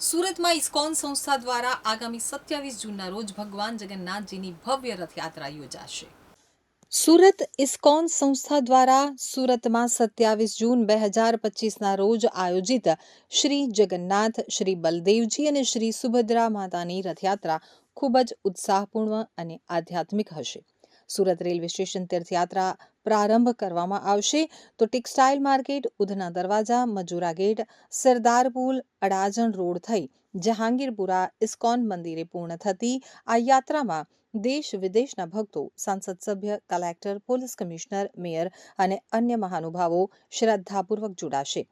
સુરતમાં ઇસ્કોન સંસ્થા દ્વારા આગામી સત્યાવીસ જૂનના રોજ ભગવાન જગન્નાથજીની ભવ્ય રથયાત્રા યોજાશે. સુરત ઇસ્કોન સંસ્થા દ્વારા સુરતમાં સત્યાવીસ જૂન બે હજાર પચીસના રોજ આયોજિત શ્રી જગન્નાથ, શ્રી બલદેવજી અને શ્રી સુભદ્રા માતાની રથયાત્રા ખૂબ જ ઉત્સાહપૂર્ણ અને આધ્યાત્મિક હશે. સુરત રેલવે સ્ટેશન તીર્થયાત્રા પ્રારંભ કરવામાં આવશે. તો textile market, Udhna Darwaja, Majura gate, Sardar Pul, Adajan road થઈ જહાંગીરપુરા ઇસ્કોન મંદિરે પૂર્ણ થતી આ યાત્રામાં દેશ વિદેશના ભક્તો, સાંસદ સભ્ય, કલેક્ટર, પોલીસ કમિશનર, મેયર અને અન્ય મહાનુભાવો શ્રદ્ધાપૂર્વક જોડાશે.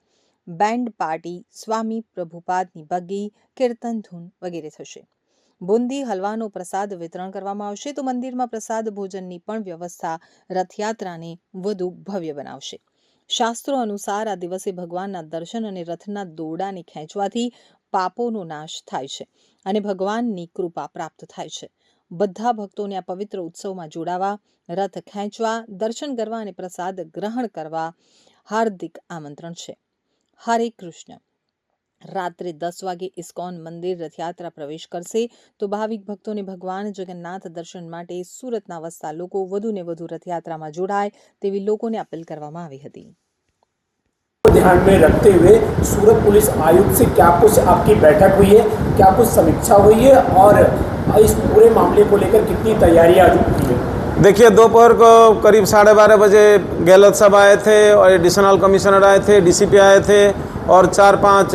બેન્ડ પાર્ટી, સ્વામી પ્રભુપાદની બગ્ગી કીર્તન ધૂન વગેરે થશે. બુંદી હલવાનો પ્રસાદ વિતરણ કરવામાં આવશે તો મંદિરમાં પ્રસાદ ભોજનની પણ વ્યવસ્થા રથયાત્રાને વધુ ભવ્ય બનાવશે. શાસ્ત્રો અનુસાર આ દિવસે ભગવાનના દર્શન અને રથના દોરડાને ખેંચવાથી પાપોનો નાશ થાય છે અને ભગવાનની કૃપા પ્રાપ્ત થાય છે. બધા ભક્તોને આ પવિત્ર ઉત્સવમાં જોડાવા, રથ ખેંચવા, દર્શન કરવા અને પ્રસાદ ગ્રહણ કરવા હાર્દિક આમંત્રણ છે. હરે કૃષ્ણ. રાત્રે દસ વાગે ઇસ્કોન મંદિર રથયાત્રા પ્રવેશ કરશે તો ભાવિક ભક્તોને ભગવાન જગન્નાથ દર્શન માટે સુરતના વસતા લોકો વધુને વધુ રથયાત્રામાં જોડાય તેવી લોકોને અપીલ કરવામાં આવી હતી को ध्यान में रखते हुए सूरत पुलिस आयुक्त से क्या कुछ आपकी बैठक हुई है क्या कुछ समीक्षा हुई है और इस पूरे मामले को लेकर कितनी तैयारियां हुई है देखिए, दोपहर को करीब साढ़े बारह बजे गहलोत साहब आए थे, और एडिशनल कमिश्नर आए थे, डीसीपी आए थे, और चार पाँच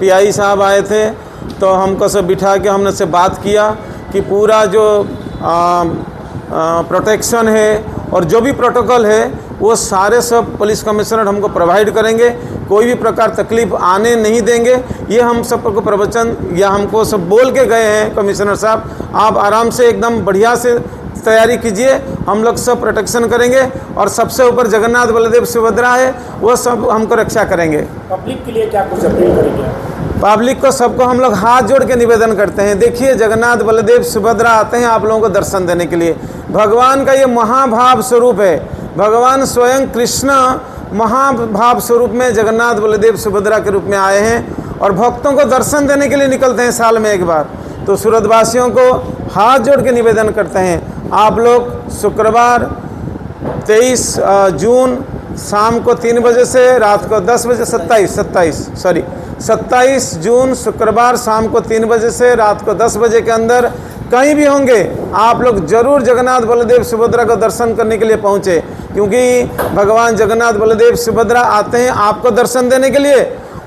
पीआई साहब आए थे। तो हमको सब बिठा के हमने से बात किया कि पूरा जो प्रोटेक्शन है, और जो भी प्रोटोकॉल है, वो सारे सब पुलिस कमिश्नर हमको प्रोवाइड करेंगे। कोई भी प्रकार तकलीफ़ आने नहीं देंगे। ये हम सबको प्रवचन, या हमको सब बोल के गए हैं, कमिश्नर साहब। आप आराम से एकदम बढ़िया से तैयारी कीजिए हम लोग सब प्रोटेक्शन करेंगे और सबसे ऊपर जगन्नाथ बलदेव सुभद्रा है वो सब हमको रक्षा करेंगे। पब्लिक के लिए क्या कुछ अपील करेंगे? पब्लिक को सबको हम लोग हाथ जोड़ के निवेदन करते हैं। देखिए जगन्नाथ बलदेव सुभद्रा आते हैं आप लोगों को दर्शन देने के लिए। भगवान का ये महाभाव स्वरूप है। भगवान स्वयं कृष्ण महाभाव स्वरूप में जगन्नाथ बलदेव सुभद्रा के रूप में आए हैं और भक्तों को दर्शन देने के लिए निकलते हैं साल में एक बार। तो सूरतवासियों को हाथ जोड़ के निवेदन करते हैं। आप लोग शुक्रवार 23 जून शाम को तीन बजे से रात को 10 बजे 27 27 सॉरी 27 जून शुक्रवार शाम को तीन बजे से रात को 10 बजे के अंदर कहीं भी होंगे, आप लोग ज़रूर जगन्नाथ बलदेव सुभद्रा को दर्शन करने के लिए पहुँचे। क्योंकि भगवान जगन्नाथ बलदेव सुभद्रा आते हैं आपको दर्शन देने के लिए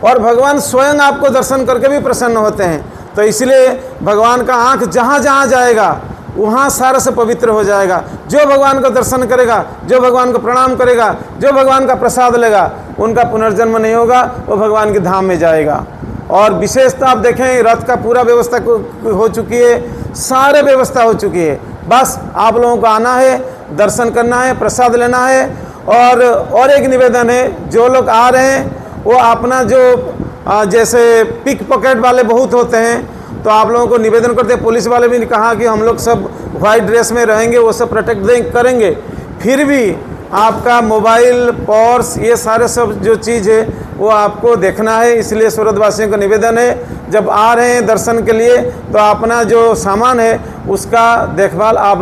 और भगवान स्वयं आपको दर्शन करके भी प्रसन्न होते हैं। तो इसलिए भगवान का आँख जहाँ जहाँ जाएगा, वहाँ सारा से पवित्र हो जाएगा। जो भगवान का दर्शन करेगा, जो भगवान को प्रणाम करेगा, जो भगवान का प्रसाद लेगा, उनका पुनर्जन्म नहीं होगा, वो भगवान के धाम में जाएगा। और विशेषता आप देखें, रथ का पूरा व्यवस्था हो चुकी है, सारे व्यवस्था हो चुकी है। बस आप लोगों को आना है, दर्शन करना है, प्रसाद लेना है, और और एक निवेदन है, जो लोग आ रहे हैं, वो अपना जो जैसे पिक पॉकेट वाले बहुत होते हैं तो आप लोगों को निवेदन करते हैं, पुलिस वाले भी कहा कि हम लोग सब वाइट ड्रेस में रहेंगे, वो सब प्रोटेक्ट करेंगे। फिर भी आपका मोबाइल पर्स ये सारे सब जो चीज़ है, वो आपको देखना है, इसलिए सूरतवासियों का निवेदन है, जब आ रहे हैं दर्शन के लिए तो अपना जो सामान है, उसका देखभाल आप लोग